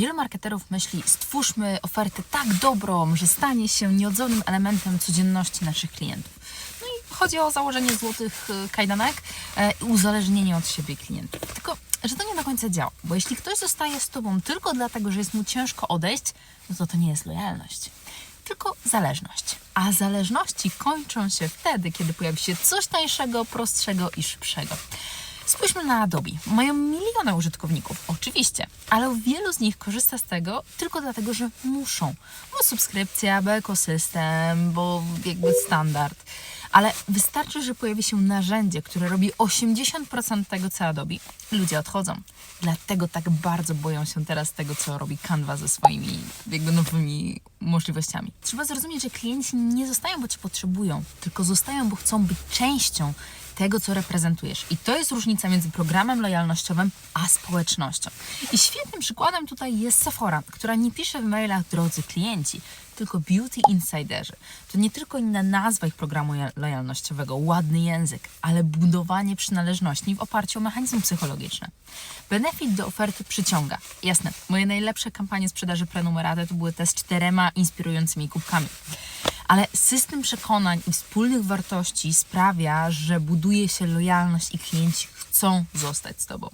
Wielu marketerów myśli, stwórzmy ofertę tak dobrą, że stanie się nieodzownym elementem codzienności naszych klientów. No i chodzi o założenie złotych e, kajdanek e, i uzależnienie od siebie klientów. Tylko, że to nie do końca działa, bo jeśli ktoś zostaje z Tobą tylko dlatego, że jest mu ciężko odejść, no to to nie jest lojalność tylko zależność. A zależności kończą się wtedy, kiedy pojawi się coś tańszego, prostszego i szybszego. Spójrzmy na Adobe. Mają miliony użytkowników, oczywiście, ale wielu z nich korzysta z tego tylko dlatego, że muszą. Bo subskrypcja, bo ekosystem, bo jakby standard. Ale wystarczy, że pojawi się narzędzie, które robi 80% tego, co Adobe. Ludzie odchodzą. Dlatego tak bardzo boją się teraz tego, co robi Canva ze swoimi jakby nowymi możliwościami. Trzeba zrozumieć, że klienci nie zostają, bo cię potrzebują, tylko zostają, bo chcą być częścią tego, co reprezentujesz. I to jest różnica między programem lojalnościowym a społecznością. I świetnym przykładem tutaj jest Sephora, która nie pisze w mailach drodzy klienci, tylko beauty insiderzy. To nie tylko inna nazwa ich programu ja- lojalnościowego, ładny język, ale budowanie przynależności w oparciu o mechanizmy psychologiczne. Benefit do oferty przyciąga. Jasne, moje najlepsze kampanie sprzedaży prenumeraty to były te z czterema inspirującymi kubkami. Ale system przekonań i wspólnych wartości sprawia, że buduje się lojalność i klienci chcą zostać z Tobą.